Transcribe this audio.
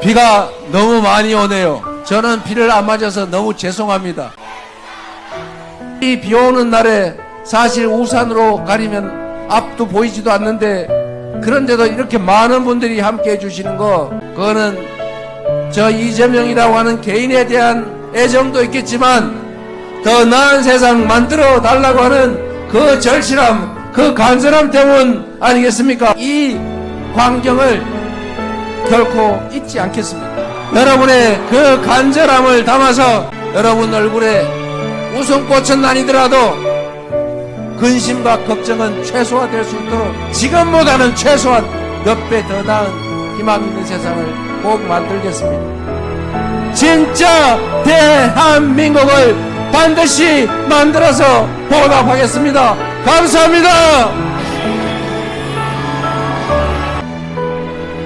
비가 너무 많이 오네요. 저는 비를 안 맞아서 너무 죄송합니다. 이 비 오는 날에 사실 우산으로 가리면 앞도 보이지도 않는데 그런데도 이렇게 많은 분들이 함께 해주시는 거 그거는 저 이재명이라고 하는 개인에 대한 애정도 있겠지만 더 나은 세상 만들어 달라고 하는 그 절실함 그 간절함 때문 아니겠습니까? 이 광경을 결코 잊지 않겠습니다. 여러분의 그 간절함을 담아서 여러분 얼굴에 웃음꽃은 아니더라도 근심과 걱정은 최소화될 수 있도록 지금보다는 최소한 몇 배 더 나은 희망 있는 세상을 꼭 만들겠습니다. 진짜 대한민국을 반드시 만들어서 보답하겠습니다. 감사합니다.